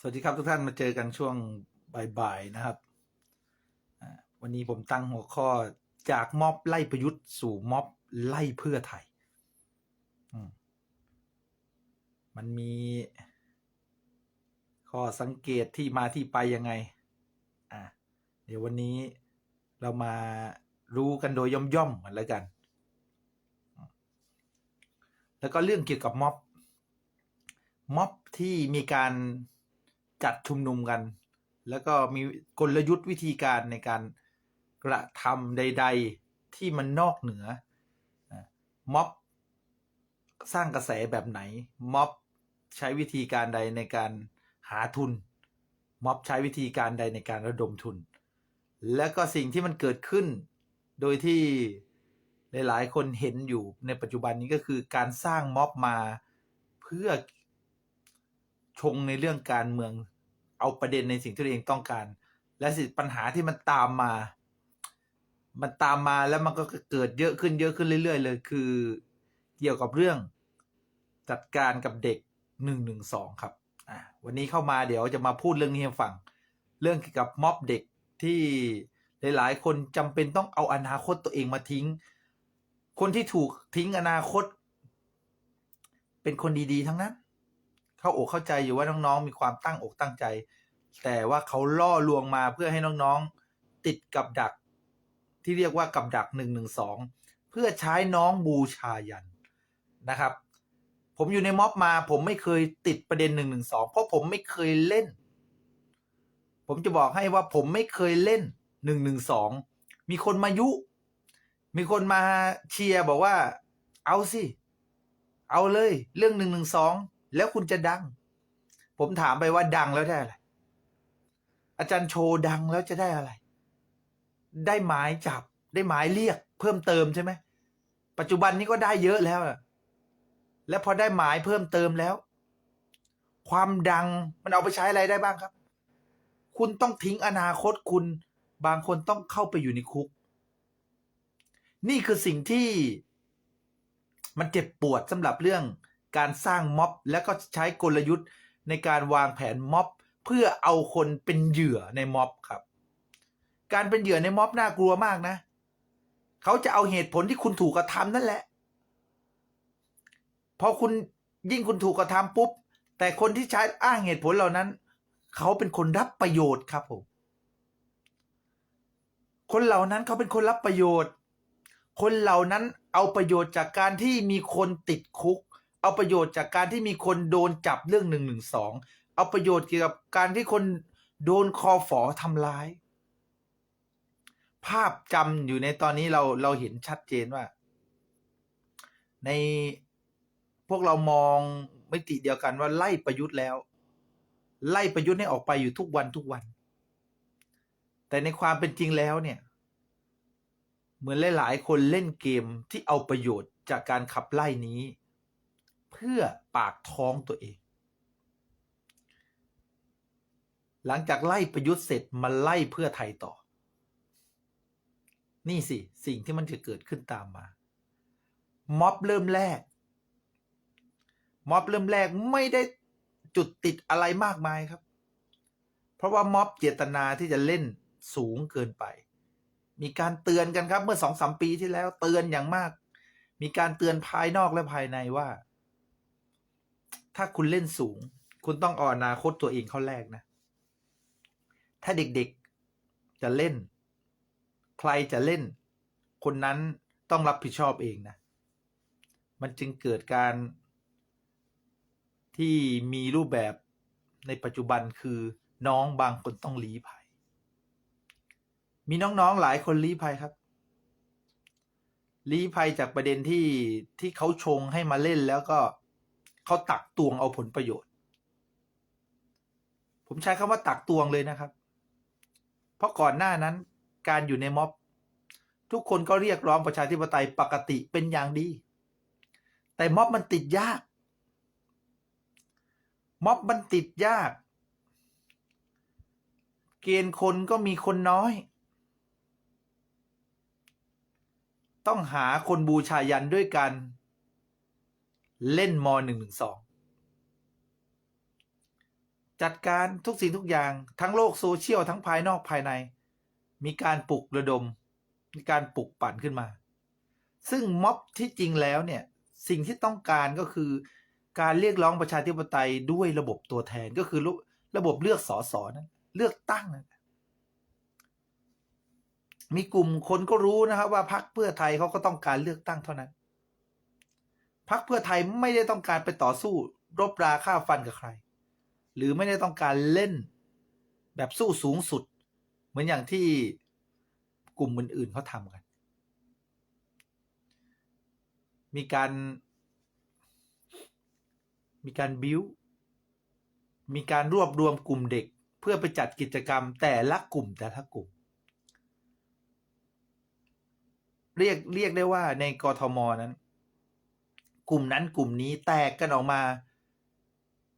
สวัสดีครับทุกท่านมาเจอกันช่วงบ่ายๆนะครับวันนี้ผมตั้งหัวข้อจากม็อบไล่ประยุทธ์สู่ม็อบไล่เพื่อไทยมันมี ข้อสังเกตที่มาที่ไปยังไง อะเดี๋ยววันนี้เรามารู้กันโดยย่อมๆกันแล้วกัน แล้วก็เรื่องเกี่ยวกับม็อบม็อบที่มีการ จัดชุมนุมกัน แล้วก็มีกลยุทธ์วิธีการในการกระทำใด ๆที่มันนอกเหนือม็อบสร้างกระแสแบบไหน ม็อบใช้วิธีการใดในการหาทุน ม็อบใช้วิธีการใดในการระดมทุน และก็สิ่งที่มันเกิดขึ้น โดยที่หลาย ๆ คนเห็นอยู่ในปัจจุบันนี้ก็คือการสร้างม็อบมาเพื่อ ชงในเรื่องการเมือง เอาประเด็นในสิ่งที่ตัวเองต้องการ และสิปัญหาที่มันตามมา มันตามมาแล้วมันก็เกิดเยอะขึ้นเยอะขึ้นเรื่อย ๆ เลย คือเกี่ยวกับเรื่องจัดการกับเด็กหนึ่งหนึ่งสองครับอ่าวันนี้เข้ามาเดี๋ยวจะมาพูดเรื่องนี้ให้ฟัง เรื่องเกี่ยวกับม็อบเด็กที่หลาย ๆ คนจำเป็นต้องเอาอนาคตตัวเองมาทิ้ง คนที่ถูกทิ้งอนาคต เป็นคนดี ๆ ทั้งนั้น เข้าอกเข้าใจอยู่ว่าน้องๆ มีความตั้งอกตั้งใจ แต่ว่าเขาล่อลวงมาเพื่อให้น้องๆติดกับดัก ที่เรียกว่ากับดักหนึ่งหนึ่งสองเพื่อใช้น้องบูชายันนะครับ ผมอยู่ในม็อบมา ผมไม่เคยติดประเด็นหนึ่งหนึ่งสองเพราะผมไม่เคยเล่น ผมจะบอกให้ว่าผมไม่เคยเล่นหนึ่งหนึ่งสองมีคนมายุ มีคนมาเชียร์บอกว่า เอาสิ เอาเลย เรื่องหนึ่งหนึ่งสอง แล้วคุณจะดัง ผมถามไปว่าดังแล้วได้อะไร อาจารย์โชว์ดังแล้วจะได้อะไร ได้หมายจับ ได้หมายเรียก เพิ่มเติมใช่ไหม ปัจจุบันนี้ก็ได้เยอะแล้ว แล้วพอได้หมายเพิ่มเติมแล้ว ความดังมันเอาไปใช้อะไรได้บ้างครับ คุณต้องทิ้งอนาคตคุณ บางคนต้องเข้าไปอยู่ในคุก นี่คือสิ่งที่มันเจ็บปวดสำหรับเรื่อง การสร้างม็อบ แล้วก็ใช้กลยุทธ์ในการวางแผนม็อบ เพื่อเอาคนเป็นเหยื่อในม็อบครับ การเป็นเหยื่อในม็อบน่ากลัวมากนะ เขาจะเอาเหตุผลที่คุณถูกกระทำนั่นแหละ พอคุณยิ่งคุณถูกกระทำปุ๊บ แต่คนที่ใช้อ้างเหตุผลเหล่านั้น เขาเป็นคนรับประโยชน์ครับผม คนเหล่านั้นเขาเป็นคนรับประโยชน์ คนเหล่านั้นเอาประโยชน์จากการที่มีคนติดคุก เอาประโยชน์จากการที่มีคนโดนจับเรื่องหนึ่งหนึ่งสองเอาประโยชน์เกี่ยวกับการที่คนโดนคอฝอทำร้าย ภาพจำอยู่ในตอนนี้เราเราเห็นชัดเจนว่า ในพวกเรามองมิติเดียวกันว่าไล่ประยุทธ์แล้ว ไล่ประยุทธ์ให้ออกไปอยู่ทุกวันทุกวัน แต่ในความเป็นจริงแล้วเนี่ย เหมือนหลาย ๆ คนเล่นเกมที่เอาประโยชน์จากการขับไล่นี้ เพื่อปากท้องตัวเอง หลังจากไล่ประยุทธ์เสร็จมาไล่เพื่อไทยต่อ นี่สิ สิ่งที่มันจะเกิดขึ้นตามมา ม็อบเริ่มแรก ม็อบเริ่มแรกไม่ได้จุดติดอะไรมากมายครับ เพราะว่าม็อบเจตนาที่จะเล่นสูงเกินไป มีการเตือนกันครับเมื่อสองสามปีที่แล้วเตือนอย่างมาก มีการเตือนภายนอกและภายในว่า ถ้าคุณเล่นสูง คุณต้องเอาอนาคตตัวเองเข้าแรกนะ ถ้าเด็กๆจะเล่น ใครจะเล่น คนนั้นต้องรับผิดชอบเองนะ มันจึงเกิดการที่มีรูปแบบในปัจจุบันคือน้องบางคนต้องลี้ภัย มีน้องๆหลายคนลี้ภัยครับ ลี้ภัยจากประเด็นที่ที่เขาชงให้มาเล่นแล้วก็ เขาตักตวงเอาผลประโยชน์ ผมใช้คำว่าตักตวงเลยนะครับ เพราะก่อนหน้านั้นการอยู่ในม็อบ ทุกคนก็เรียกร้องประชาธิปไตยปกติเป็นอย่างดี แต่ม็อบมันติดยาก ม็อบมันติดยาก เกณฑ์คนก็มีคนน้อย ต้องหาคนบูชายันด้วยกัน เล่นมหนึ่งหนึ่งสองจัดการทุกสิ่งทุกอย่างทั้งโลกโซเชียลทั้งภายนอกภายใน มีการปลุกระดม มีการปลุกปั่นขึ้นมา ซึ่งม็อบที่จริงแล้วเนี่ย สิ่งที่ต้องการก็คือการเรียกร้องประชาธิปไตยด้วยระบบตัวแทนก็คือระบบเลือกสอสอนั้นเลือกตั้งนั่นมีกลุ่มคนก็รู้นะครับว่าพรรคเพื่อไทยเขาก็ต้องการเลือกตั้งเท่านั้น พรรคเพื่อไทยไม่ได้ต้องการไปต่อสู้ รบราฆ่าฟันกับใคร หรือไม่ได้ต้องการเล่นแบบสู้สูงสุด เหมือนอย่างที่กลุ่มอื่นๆเขาทำกัน มีการมีการบิวมีการรวบรวมกลุ่มเด็ก เพื่อไปจัดกิจกรรมแต่ละกลุ่มแต่ละกลุ่ม เรียกเรียกได้ว่าในกทมนั้น กลุ่มนั้นกลุ่มนี้แตกกันออกมา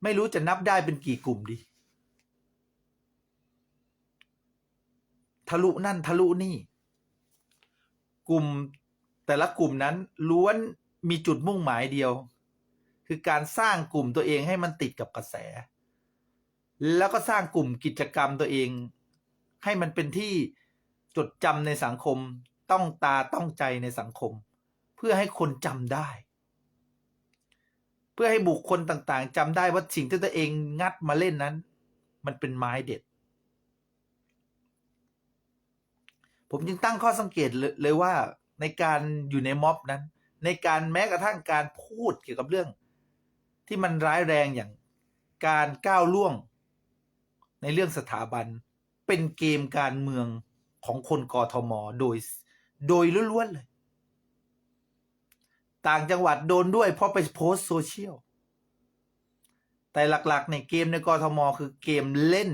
ไม่รู้จะนับได้เป็นกี่กลุ่มดี ทะลุนั่นทะลุนี่ กลุ่มแต่ละกลุ่มนั้นล้วนมีจุดมุ่งหมายเดียว คือการสร้างกลุ่มตัวเองให้มันติดกับกระแส แล้วก็สร้างกลุ่มกิจกรรมตัวเอง ให้มันเป็นที่จดจำในสังคมต้องตาต้องใจในสังคม เพื่อให้คนจำได้ พื่อให้บุคคลต่างๆจำได้ว่าสิ่งที่ตัวเองงัดมาเล่นนั้น มันเป็นไม้เด็ด ผมจึงตั้งข้อสังเกตเลยเลยว่าในการอยู่ในม็อบนั้น ในการแม้กระทั่งการพูดเกี่ยวกับเรื่อง ที่มันร้ายแรงอย่างการก้าวล่วง ในเรื่องสถาบันเป็นเกมการเมืองของคนกทมโดย โดยล้วนๆเลย ต่างจังหวัดโดนด้วยเพราะไปโพสโซเชียล แต่หลักๆในเกมในกทมคือเกมเล่น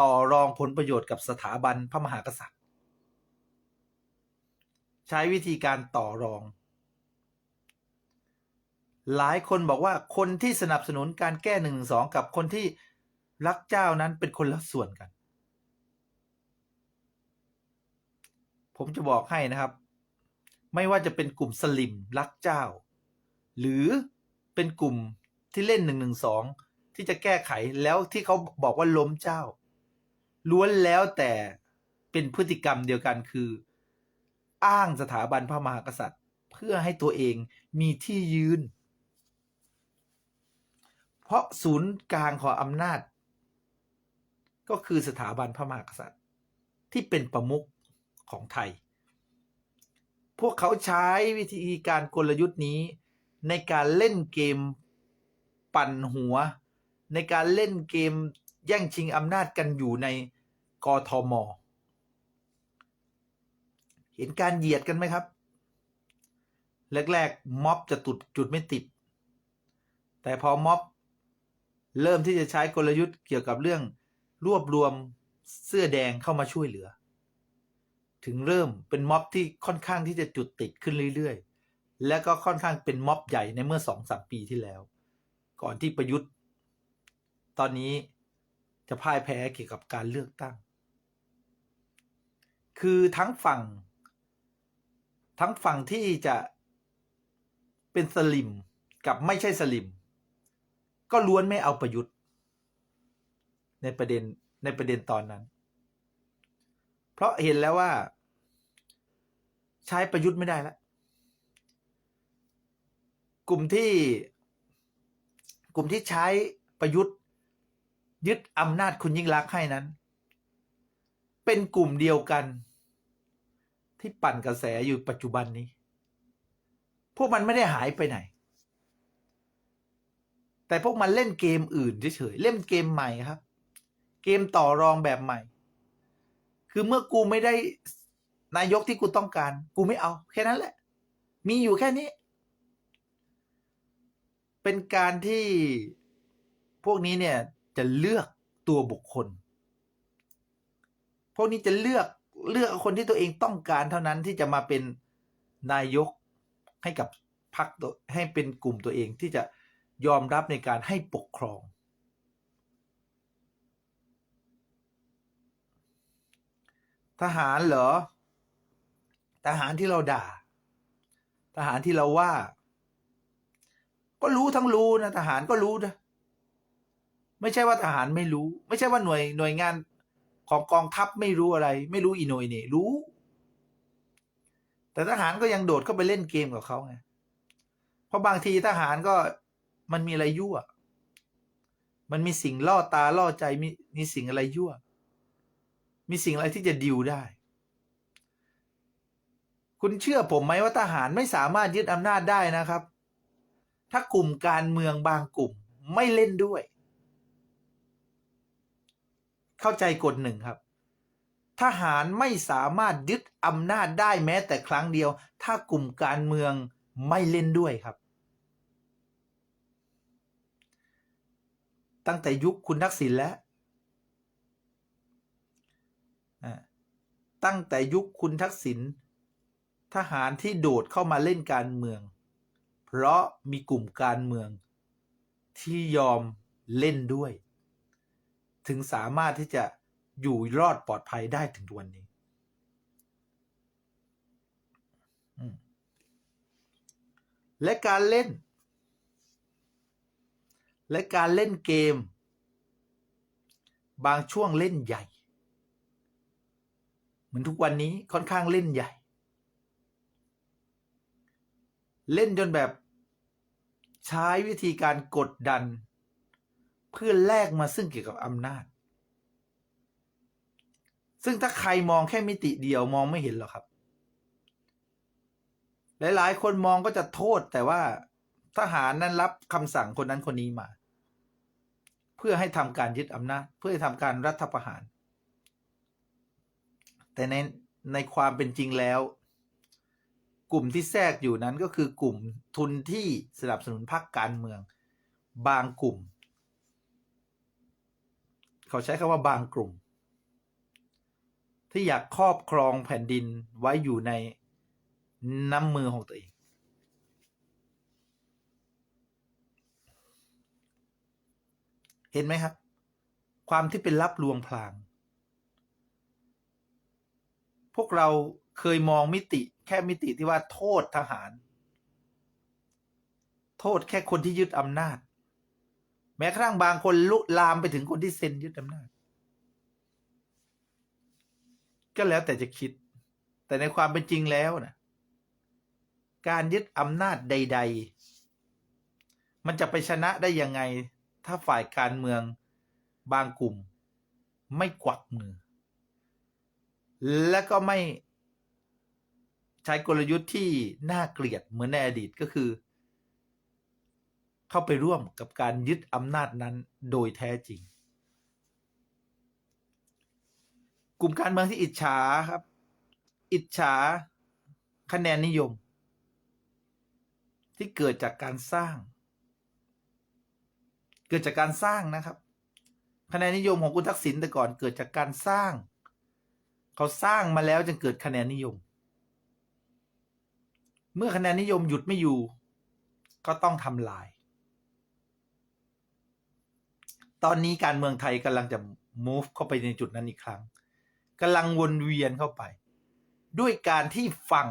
ต่อรองผลประโยชน์กับสถาบันพระมหากษัตริย์ ใช้วิธีการต่อรอง หลายคนบอกว่าคนที่สนับสนุนการแก้หนึ่งสองกับคนที่รักเจ้านั้นเป็นคนละส่วนกัน ผมจะบอกให้นะครับ ไม่ว่าจะเป็นกลุ่มสลิมรักเจ้า หรือเป็นกลุ่มที่เล่นหนึ่งหนึ่งสองที่จะแก้ไขแล้วที่เขาบอกว่าล้มเจ้า ล้วนแล้วแต่เป็นพฤติกรรมเดียวกันคือ อ้างสถาบันพระมหากษัตริย์ เพื่อให้ตัวเองมีที่ยืน เพราะศูนย์กลางของอำนาจ ก็คือสถาบันพระมหากษัตริย์ ที่เป็นประมุขของไทย วกเขาใช้วิธีการกลยุทธ์นี้ ในการเล่นเกมปั่นหัว ในการเล่นเกมแย่งชิงอำนาจกันอยู่ในกทม เห็นการเหยียดกันไหมครับ แรกๆม็อบจะตุดจุดไม่ติด แต่พอม็อบเริ่มที่จะใช้กลยุทธ์เกี่ยวกับเรื่องรวบรวมเสื้อแดงเข้ามาช่วยเหลือ ถึงเริ่มเป็นม็อบที่ค่อนข้างที่จะจุดติดขึ้นเรื่อยๆ และก็ค่อนข้างเป็นม็อบใหญ่ในเมื่อสองสามปีที่แล้ว ก่อนที่ประยุทธ์ ตอนนี้จะพ่ายแพ้เกี่ยวกับการเลือกตั้ง คือทั้งฝั่ง ทั้งฝั่งที่จะเป็นสลิมกับไม่ใช่สลิม ก็ล้วนไม่เอาประยุทธ์ ในประเด็นในประเด็นตอนนั้น เพราะเห็นแล้วว่า ใช้ประยุทธ์ไม่ได้แล้วกลุ่มที่ กลุ่มที่ใช้ประยุทธ์ ยึดอำนาจคุณยิ่งรักให้นั้น เป็นกลุ่มเดียวกัน ที่ปั่นกระแสอยู่ปัจจุบันนี้ พวกมันไม่ได้หายไปไหน แต่พวกมันเล่นเกมอื่นเฉยๆเล่นเกมใหม่ครับ เกมต่อรองแบบใหม่ คือเมื่อกูไม่ได้ นายกที่กูต้องการ กูไม่เอา แค่นั้นแหละ มีอยู่แค่นี้ เป็นการที่พวกนี้เนี่ยจะเลือกตัวบุคคล พวกนี้จะเลือกเลือกคนที่ตัวเองต้องการเท่านั้นที่จะมาเป็นนายกให้กับพรรคตัวให้เป็นกลุ่มตัวเองที่จะยอมรับในการให้ปกครอง ทหารเหรอ ทหารที่เราด่า ทหารที่เราว่า ก็รู้ทั้งรู้นะทหารก็รู้นะไม่ใช่ว่าทหารไม่รู้ ไม่ใช่ว่าหน่วยหน่วยงานของกองทัพไม่รู้อะไร ไม่รู้อีโหนยเนี่รู้ แต่ทหารก็ยังโดดเข้าไปเล่นเกมกับเขาไงเพราะบางทีทหารก็มันมีอะไรยั่ว มันมีสิ่งล่อตาล่อใจมีมีสิ่งอะไรยั่ว มีสิ่งอะไรที่จะดิวได้ คุณเชื่อผมไหมว่าทหารไม่สามารถยึดอำนาจได้นะครับ ถ้ากลุ่มการเมืองบางกลุ่มไม่เล่นด้วย เข้าใจกฎหนึ่งครับ ทหารไม่สามารถยึดอำนาจได้แม้แต่ครั้งเดียว ถ้ากลุ่มการเมืองไม่เล่นด้วยครับ ตั้งแต่ยุคคุณทักษิณแล้วตั้งแต่ยุคคุณทักษิณ ทหารที่โดดเข้ามาเล่นการเมือง เพราะมีกลุ่มการเมือง ที่ยอมเล่นด้วย ถึงสามารถที่จะอยู่รอดปลอดภัยได้ถึงวันนี้และการเล่น และการเล่นเกม บางช่วงเล่นใหญ่ เหมือนทุกวันนี้ค่อนข้างเล่นใหญ่ เล่นจนแบบใช้วิธีการกดดัน เพื่อแลกมาซึ่งเกี่ยวกับอำนาจ ซึ่งถ้าใครมองแค่มิติเดียวมองไม่เห็นหรอกครับ หลาย ๆ คนมองก็จะโทษแต่ว่าทหารนั้นรับคำสั่งคนนั้นคนนี้มา เพื่อให้ทำการยึดอำนาจ เพื่อให้ทำการรัฐประหาร แต่ในในความเป็นจริงแล้ว กลุ่มที่แทรกอยู่นั้นก็คือกลุ่มทุนที่สนับสนุนพรรคการเมือง บางกลุ่ม เขาใช้คำว่าบางกลุ่ม ที่อยากครอบครองแผ่นดินไว้อยู่ในน้ำมือของตัวเองเห็นไหมครับ ความที่เป็นลับลวงพลาง พวกเราเคยมองมิติ แค่มิติที่ว่าโทษทหาร โทษแค่คนที่ยึดอำนาจ แม้กระทั่งบางคนลุลามไปถึงคนที่เซ็นยึดอำนาจ ก็แล้วแต่จะคิด แต่ในความเป็นจริงแล้วนะการยึดอำนาจใด ๆ มันจะไปชนะได้ยังไง ถ้าฝ่ายการเมืองบางกลุ่ม ไม่กวักมือ และก็ไม่ ใช้กลยุทธ์ที่น่าเกลียดเหมือนในอดีตก็คือ เข้าไปร่วมกับการยึดอำนาจนั้นโดยแท้จริง กลุ่มการเมืองที่อิจฉาครับ อิจฉาคะแนนนิยม ที่เกิดจากการสร้าง เกิดจากการสร้างนะครับ คะแนนนิยมของคุณทักษิณแต่ก่อนเกิดจากการสร้าง เขาสร้างมาแล้วจึงเกิดคะแนนนิยม เมื่อคะแนนนิยมหยุดไม่อยู่ ก็ต้องทำลาย ตอนนี้การเมืองไทยกำลังจะ move เข้าไปในจุดนั้นอีกครั้งกำลังวนเวียนเข้าไป ด้วยการที่ฝั่ง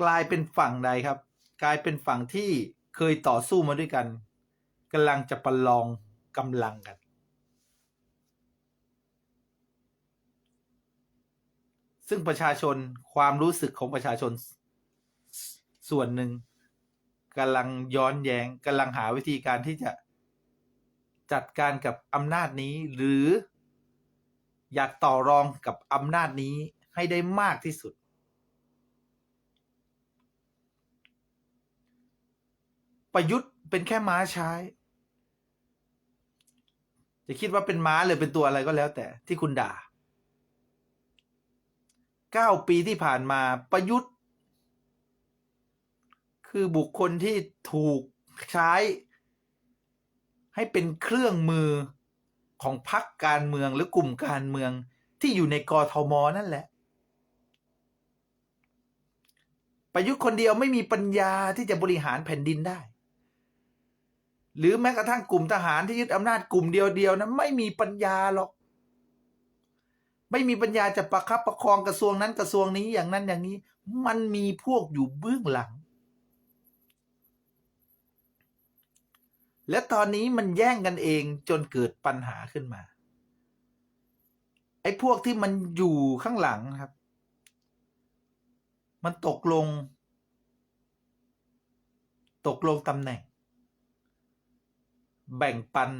กลายเป็นฝั่งใดครับ กลายเป็นฝั่งที่เคยต่อสู้มาด้วยกันกำลังจะประลองกำลังกัน ซึ่งประชาชนความรู้สึกของประชาชน ส่วนหนึ่งกำลังย้อนแยง้งกำลังหาวิธีการที่จะจัดการกับอำนาจนี้ หรืออยากต่อรองกับอำนาจนี้ให้ได้มากที่สุด ประยุทธ์เป็นแค่ม้าใช้ จะคิดว่าเป็นม้าหรือเป็นตัวอะไรก็แล้วแต่ที่คุณด่า เก้าปีที่ผ่านมาประยุทธ์ คือบุคคลที่ถูกใช้ ให้เป็นเครื่องมือของพรรคการเมืองหรือกลุ่มการเมืองที่อยู่ในกรทมนั่นแหละ ประยุทธ์คนเดียวไม่มีปัญญาที่จะบริหารแผ่นดินได้ หรือแม้กระทั่งกลุ่มทหารที่ยึดอำนาจกลุ่มเดียวๆนั้นไม่มีปัญญาหรอก ไม่มีปัญญาจะประคับประคองกระทรวงนั้นกระทรวงนี้อย่างนั้นอย่างนี้ มันมีพวกอยู่เบื้องหลัง และตอนนี้มันแย่งกันเองจนเกิดปัญหาขึ้นมา ไอ้พวกที่มันอยู่ข้างหลังครับ มันตกลง ตกลงตำแหน่ง แบ่งปัน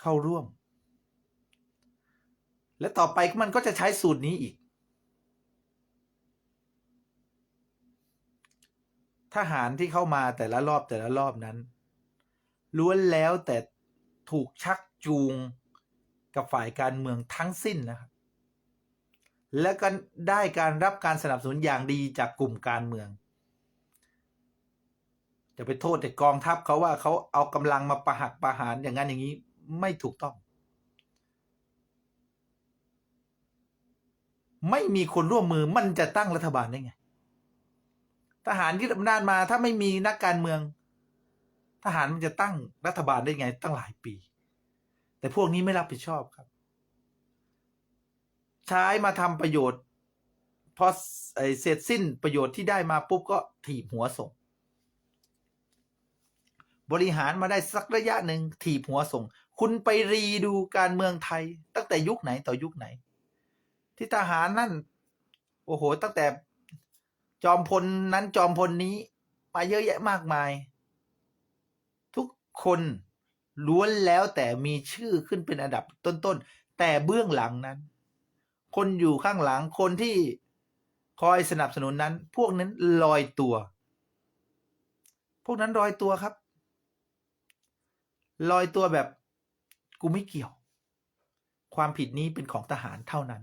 เข้าร่วม และต่อไปมันก็จะใช้สูตรนี้อีก ทหารที่เข้ามาแต่ละรอบแต่ละรอบนั้น ล้วนแล้วแต่ถูกชักจูงกับฝ่ายการเมืองทั้งสิ้นนะครับ และก็ได้การรับการสนับสนุนอย่างดีจากกลุ่มการเมือง จะไปโทษแต่กองทัพเขาว่าเขาเอากำลังมาประหักประหารอย่างนั้นอย่างนี้ไม่ถูกต้อง ไม่มีคนร่วมมือมันจะตั้งรัฐบาลได้ไง ทหารยึดอำนาจมาถ้าไม่มีนักการเมือง ทหารมันจะตั้งรัฐบาลได้ไง ตั้งหลายปี แต่พวกนี้ไม่รับผิดชอบครับ ใช้มาทำประโยชน์พอเสร็จสิ้นประโยชน์ที่ได้มาปุ๊บก็ถีบหัวส่ง บริหารมาได้สักระยะหนึ่งถีบหัวส่ง คุณไปรีดูการเมืองไทย ตั้งแต่ยุคไหนต่อยุคไหน ที่ทหารนั่น โอ้โห ตั้งแต่จอมพลนั้นจอมพลนี้ มาเยอะแยะมากมาย ทุกคนล้วนแล้วแต่มีชื่อขึ้นเป็นอันดับต้นๆ แต่เบื้องหลังนั้น คนอยู่ข้างหลังคนที่คอยสนับสนุนนั้น พวกนั้นลอยตัว พวกนั้นลอยตัวครับ ลอยตัวแบบกูไม่เกี่ยว ความผิดนี้เป็นของทหารเท่านั้น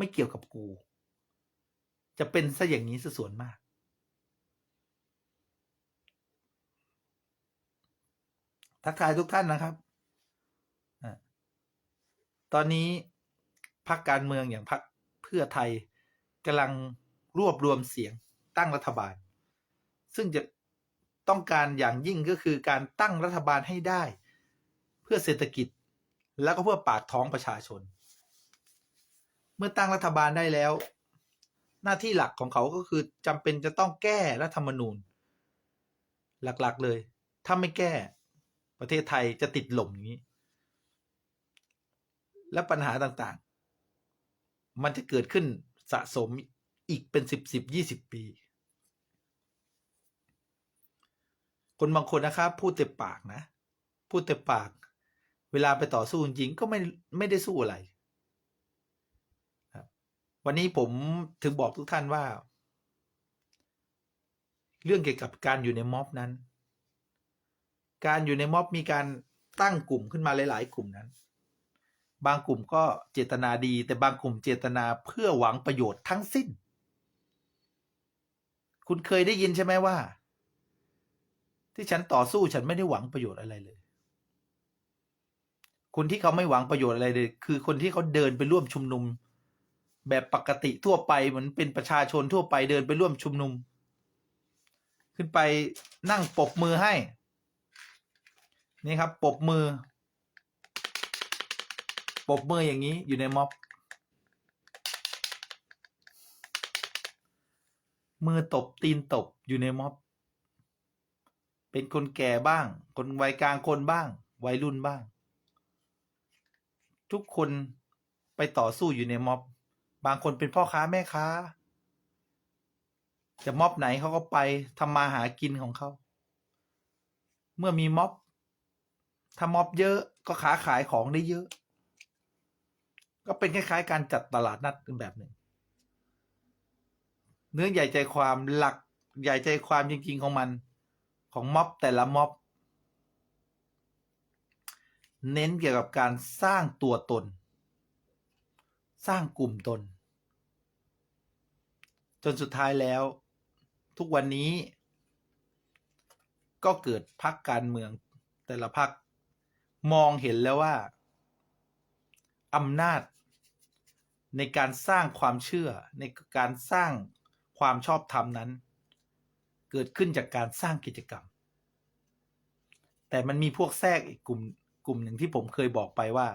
ไม่เกี่ยวกับกู จะเป็นซะอย่างนี้ซะส่วนมาก ทักทายทุกท่านนะครับ ตอนนี้พรรคการเมืองอย่างพรรคเพื่อไทยกำลังรวบรวมเสียงตั้งรัฐบาล ซึ่งจะต้องการอย่างยิ่งก็คือการตั้งรัฐบาลให้ได้ เพื่อเศรษฐกิจ แล้วก็เพื่อปากท้องประชาชน เมื่อตั้งรัฐบาลได้แล้ว หน้าที่หลักของเขาก็คือจำเป็นจะต้องแก้รัฐธรรมนูญ หลักๆเลย ถ้าไม่แก้ประเทศไทยจะติดหล่มอย่างนี้ และปัญหาต่างๆ มันจะเกิดขึ้นสะสมอีกเป็นสิบสิบยี่สิบปี คนบางคนนะครับ พูดแต่ปากนะ พูดแต่ปาก เวลาไปต่อสู้จริงก็ไม่ไม่ได้สู้อะไร วันนี้ผมถึงบอกทุกท่านว่า เรื่องเกี่ยวกับการอยู่ในม็อบนั้น การอยู่ในม็อบมีการตั้งกลุ่มขึ้นมาหลาย ๆ กลุ่มนั้น บางกลุ่มก็เจตนาดี แต่บางกลุ่มเจตนาเพื่อหวังประโยชน์ทั้งสิ้น คุณเคยได้ยินใช่ไหมว่า ที่ฉันต่อสู้ฉันไม่ได้หวังประโยชน์อะไรเลยคนที่เขาไม่หวังประโยชน์อะไรเลย คือคนที่เขาเดินไปร่วมชุมนุม แบบปกติทั่วไปเหมือนเป็นประชาชนทั่วไปเดินไปร่วมชุมนุม ขึ้นไปนั่งปบมือให้ นี่ครับปบมือปบมืออย่างนี้อยู่ในม็อบ มือตบตีนตบอยู่ในม็อบ เป็นคนแก่บ้าง คนวัยกลางคนบ้าง วัยรุ่นบ้าง ทุกคนไปต่อสู้อยู่ในม็อบ บางคนเป็นพ่อค้าแม่ค้า จะม็อบไหนเขาก็ไปทำมาหากินของเขา เมื่อมีม็อบถ้าม็อบเยอะก็ขาขายของได้เยอะ ก็เป็นคล้ายๆ การจัดตลาดนัดเป็นแบบหนึ่ง เนื้อใหญ่ใจความหลักใหญ่ใจความจริง ๆ ของมัน ของม็อบแต่ละม็อบ เน้นเกี่ยวกับการสร้างตัวตน ร้างกลุ่มตน จนสุดท้ายแล้ว ทุกวันนี้ ก็เกิดพักการเมืองแต่ละพักมองเห็นแล้วว่าอำนาจ ในการสร้างความเชื่อในการสร้างความชอบธรรมนั้น เกิดขึ้นจากการสร้างกิจกรรม แต่มันมีพวกแทรกอีกกลุ่มกลุ่มหนึ่งที่ผมเคยบอกไปว่า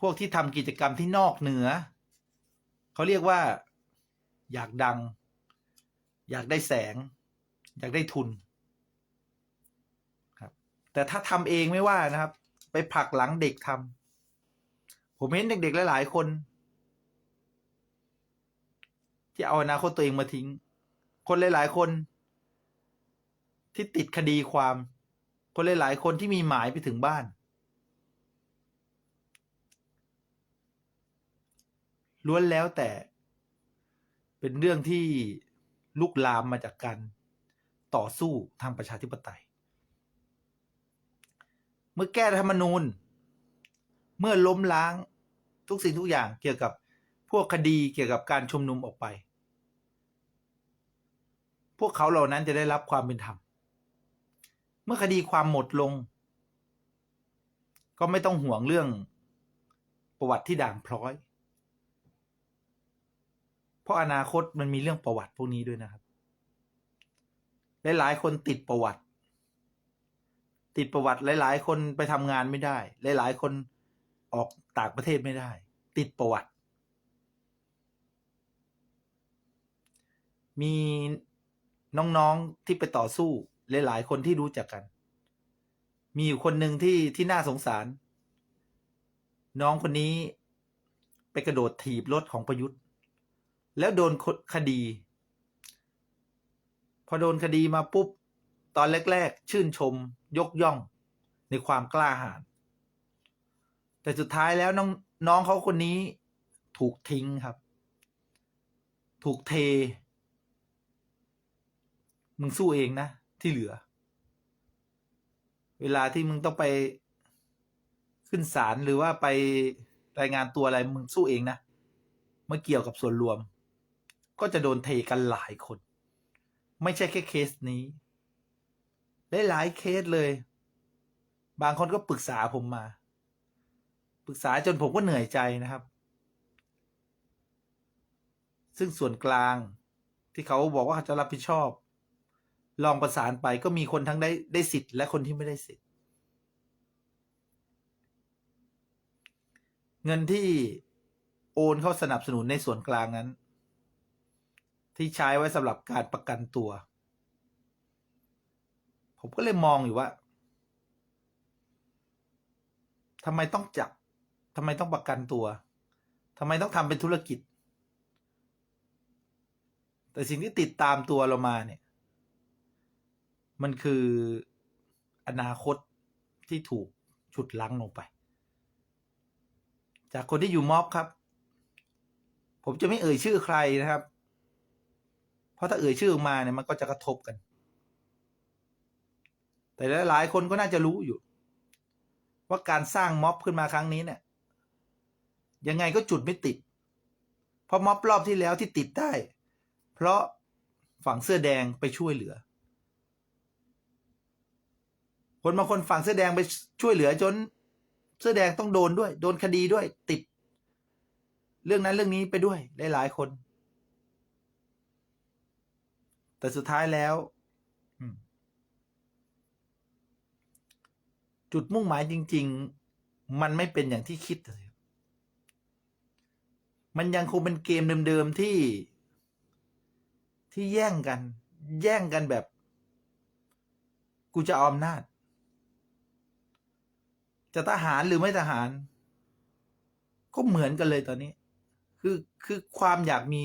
พวกที่ทำกิจกรรมที่นอกเหนือ เขาเรียกว่า อยากดัง อยากได้แสง อยากได้ทุนครับ แต่ถ้าทำเองไม่ว่านะครับ ไปผลักหลังเด็กทำผมเห็นเด็กๆหลายๆคน ที่เอาอนาคตตัวเองมาทิ้ง คนหลาย ๆ คน ที่ติดคดีความ คนหลาย ๆ คนที่มีหมายไปถึงบ้าน ล้วนแล้วแต่ เป็นเรื่องที่ลุกลามมาจากการต่อสู้ทางประชาธิปไตย เมื่อแก้ธรรมนูญ เมื่อล้มล้างทุกสิ่งทุกอย่างเกี่ยวกับพวกคดีเกี่ยวกับการชุมนุมออกไป พวกเขาเหล่านั้นจะได้รับความเป็นธรรม เมื่อคดีความหมดลง ก็ไม่ต้องห่วงเรื่องประวัติที่ด่างพร้อย ราะอนาคตมันมีเรื่องประวัติพวกนี้ด้วยนะครับหลายๆคนติดประวัติ ติดประวัติหลาย ๆ คนไปทำงานไม่ได้ หลายๆ คนออกต่างประเทศไม่ได้ ติดประวัติ มีน้องๆที่ไปต่อสู้หลายๆคนที่รู้จักกัน มีอยู่คนหนึ่งที่ที่น่าสงสาร น้องคนนี้ไปกระโดดถีบรถของประยุทธ์ แล้วโดนคดี พอโดนคดีมาปุ๊บ ตอนแรก ๆ ชื่นชม ยกย่องในความกล้าหาญแต่สุดท้ายแล้วน้องน้องเขาคนนี้ถูกทิ้งครับ ถูกเท มึงสู้เองนะ ที่เหลือ เวลาที่มึงต้องไปขึ้นศาลหรือว่าไปรายงานตัวอะไรมึงสู้เองนะไม่เกี่ยวกับส่วนรวม ก็จะโดนเทกันหลายคน ไม่ใช่แค่เคสนี้ได้หลายเคสเลย บางคนก็ปรึกษาผมมา ปรึกษาจนผมก็เหนื่อยใจนะครับ ซึ่งส่วนกลางที่เขาบอกว่าเขาจะรับผิดชอบ ลองประสานไปก็มีคนทั้งได้ได้สิทธิ์และคนที่ไม่ได้สิทธิ์ เงินที่โอนเข้าสนับสนุนในส่วนกลางนั้น ที่ใช้ไว้สำหรับการประกันตัว ผมก็เลยมองอยู่ว่าทำไมต้องจับทำไมต้องประกันตัวทำไมต้องทำเป็นธุรกิจ แต่สิ่งที่ติดตามตัวเรามาเนี่ย มันคืออนาคตที่ถูกฉุดลั้งลงไป จากคนที่อยู่ม็อบครับ ผมจะไม่เอ่ยชื่อใครนะครับ เพราะถ้าเอ่ยชื่อมาเนี่ยมันก็จะกระทบกัน แต่หลายคนก็น่าจะรู้อยู่ ว่าการสร้างม็อบขึ้นมาครั้งนี้เนี่ย ยังไงก็จุดไม่ติด เพราะม็อบรอบที่แล้วที่ติดได้ เพราะฝั่งเสื้อแดงไปช่วยเหลือ คนบางคนฝั่งเสื้อแดงไปช่วยเหลือจน เสื้อแดงต้องโดนด้วย โดนคดีด้วยติด เรื่องนั้นเรื่องนี้ไปด้วยหลายๆคน แต่สุดท้ายแล้วจุดมุ่งหมายจริง ๆ มันไม่เป็นอย่างที่คิดเลยมันยังคงเป็นเกมเดิมๆที่ที่แย่งกัน แย่งกันแบบ กูจะเอาอำนาจ จะทหารหรือไม่ทหาร ก็เหมือนกันเลยตอนนี้ คือคือความอยากมี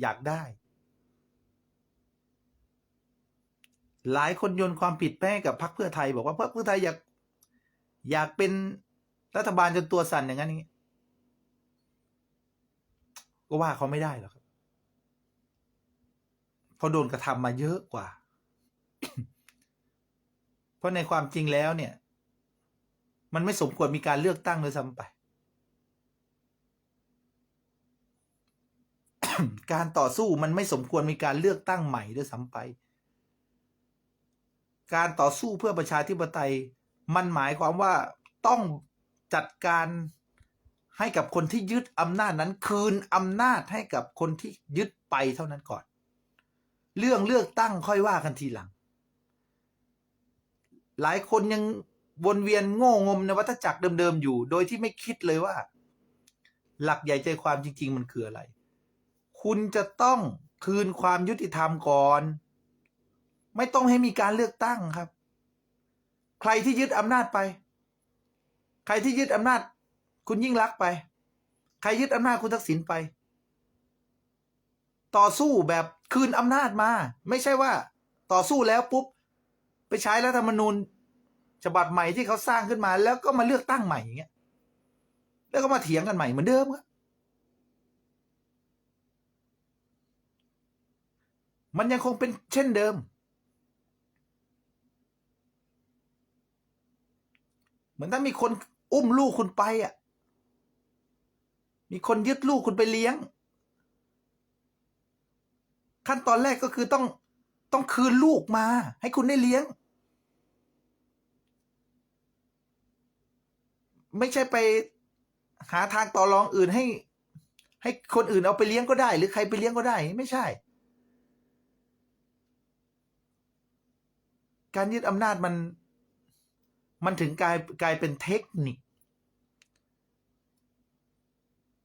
อยากได้ หลายคนโยนความผิดไปให้กับพรรคเพื่อไทย บอกว่าพรรคเพื่อไทยอยากอยากเป็นรัฐบาลจนตัวสั่นอย่างนั้นอย่างนี้ก็ว่าเขาไม่ได้หรอกครับเพราะโดนกระทำมาเยอะกว่า เพราะในความจริงแล้วเนี่ย มันไม่สมควรมีการเลือกตั้งเลยซ้ำไป การต่อสู้มันไม่สมควรมีการเลือกตั้งใหม่ด้วยซ้ำไป การต่อสู้เพื่อประชาธิปไตย มันหมายความว่าต้องจัดการให้กับคนที่ยึดอำนาจนั้นคืนอำนาจให้กับคนที่ยึดไปเท่านั้นก่อน เรื่องเลือกตั้งค่อยว่ากันทีหลัง หลายคนยังวนเวียนโง่งมในวัฏจักรเดิมๆอยู่ โดยที่ไม่คิดเลยว่า หลักใหญ่ใจความจริง ๆ มันคืออะไร คุณจะต้องคืนความยุติธรรมก่อน ไม่ต้องให้มีการเลือกตั้งครับ ใครที่ยึดอำนาจไป ใครที่ยึดอำนาจ คุณยิ่งรักไป ใครยึดอำนาจคุณทักษิณไป ต่อสู้แบบคืนอำนาจมา ไม่ใช่ว่า ต่อสู้แล้วปุ๊บ ไปใช้รัฐธรรมนูญฉบับใหม่ที่เขาสร้างขึ้นมา แล้วก็มาเลือกตั้งใหม่อย่างเงี้ย แล้วก็มาเถียงกันใหม่เหมือนเดิมครับมันยังคงเป็นเช่นเดิม เหมือนถ้ามีคนอุ้มลูกคุณไปอะ มีคนยึดลูกคุณไปเลี้ยง ขั้นตอนแรกก็คือต้องต้องคืนลูกมา ให้คุณได้เลี้ยง ไม่ใช่ไปหาทางต่อรองอื่นให้ ให้คนอื่นเอาไปเลี้ยงก็ได้ หรือใครไปเลี้ยงก็ได้ ไม่ใช่ การยึดอำนาจมัน มันถึงกลายกลายเป็นเทคนิค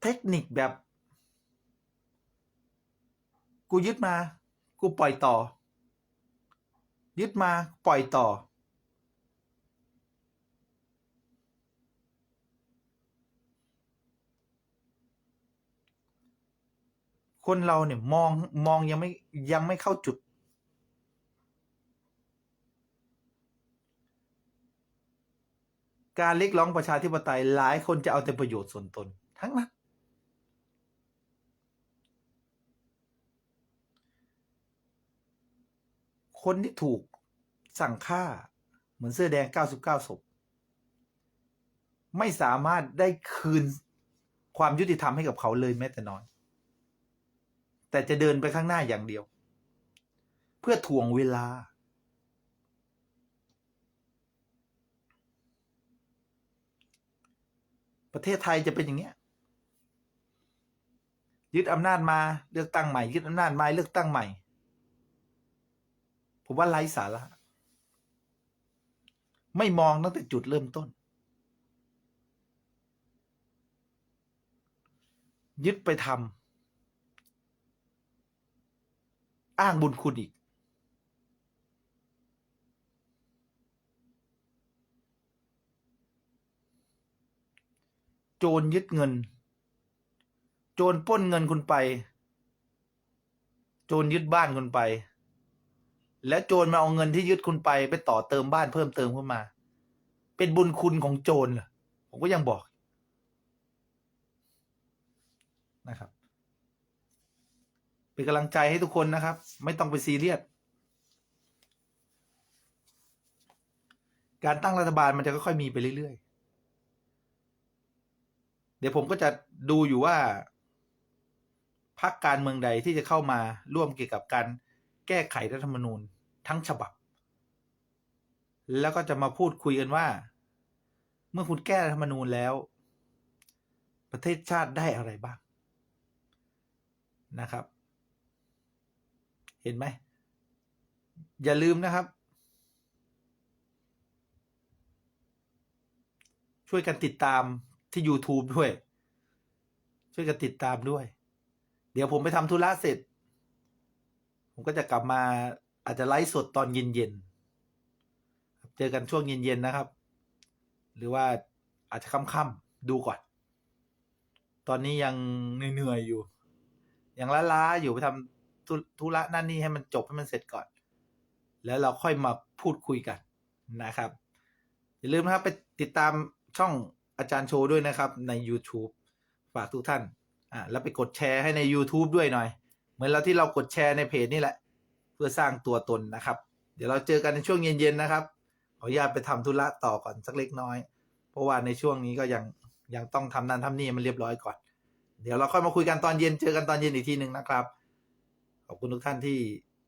เทคนิคแบบ กูยึดมา กูปล่อยต่อ ยึดมาปล่อยต่อ คนเราเนี่ยมองมองยังไม่ยังไม่เข้าจุด การเรียกร้องประชาธิปไตยหลายคนจะเอาแต่ประโยชน์ส่วนตน ทั้งนั้น คนที่ถูกสั่งฆ่าเหมือนเสื้อแดง 99 ศพ ไม่สามารถได้คืนความยุติธรรมให้กับเขาเลยแม้แต่น้อย แต่จะเดินไปข้างหน้าอย่างเดียว เพื่อถ่วงเวลา ประเทศไทยจะเป็นอย่างเนี้ยยึดอำนาจมาเลือกตั้งใหม่ยึดอำนาจมาเลือกตั้งใหม่ ผมว่าไร้สาระ ไม่มองตั้งแต่จุดเริ่มต้น ยึดไปทำอ้างบุญคุณอีก โจรยึดเงิน โจรปล้นเงินคุณไป โจรยึดบ้านคุณไป แล้วโจรมาเอาเงินที่ยึดคุณไป ไปต่อเติมบ้านเพิ่มเติมขึ้นมา เป็นบุญคุณของโจรเหรอผมก็ยังบอกนะครับ เป็นกำลังใจให้ทุกคนนะครับ ไม่ต้องไปซีเรียสการตั้งรัฐบาลมันจะค่อยๆมีไปเรื่อยๆ ดี๋ยวผมก็จะดูอยู่ว่าพรรคการเมืองใดที่จะเข้ามาร่วมเกี่ยวกับการแก้ไขรัฐธรรมนูญทั้งฉบับ แล้วก็จะมาพูดคุยกันว่า เมื่อคุณแก้รัฐธรรมนูญแล้ว ประเทศชาติได้อะไรบ้างนะครับ เห็นไหม อย่าลืมนะครับ ช่วยกันติดตาม ที่ YouTube ด้วย ช่วยกันติดตามด้วย เดี๋ยวผมไปทำธุระเสร็จ ผมก็จะกลับมาอาจจะไลฟ์สดตอนเย็นๆเจอกันช่วงเย็นๆนะครับ หรือว่าอาจจะค่ำๆดูก่อน ตอนนี้ยังเหนื่อยๆอยู่ ยังล้าๆอยู่ไปทำธุธุระนั่นนี่ให้มันจบให้มันเสร็จก่อน แล้วเราค่อยมาพูดคุยกันนะครับ อย่าลืมนะครับไปติดตามช่อง อาจารย์โชว์ด้วยนะครับใน YouTube ฝากทุกท่านอ่าแล้วไปกดแชร์ให้ใน YouTube ด้วยหน่อย เหมือนเราที่เรากดแชร์ในเพจนี่แหละ เพื่อสร้างตัวตนนะครับ เดี๋ยวเราเจอกันในช่วงเย็นๆนะครับขออนุญาตไปทำธุระต่อก่อนสักเล็กน้อย เพราะว่าในช่วงนี้ก็ยังยังต้องทำนั่นทำนี่มันเรียบร้อยก่อน เดี๋ยวเราค่อยมาคุยกันตอนเย็นเจอกันตอนเย็นอีกทีหนึ่งนะครับ ขอบคุณทุกท่านที่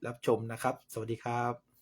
รับชมนะครับ สวัสดีครับ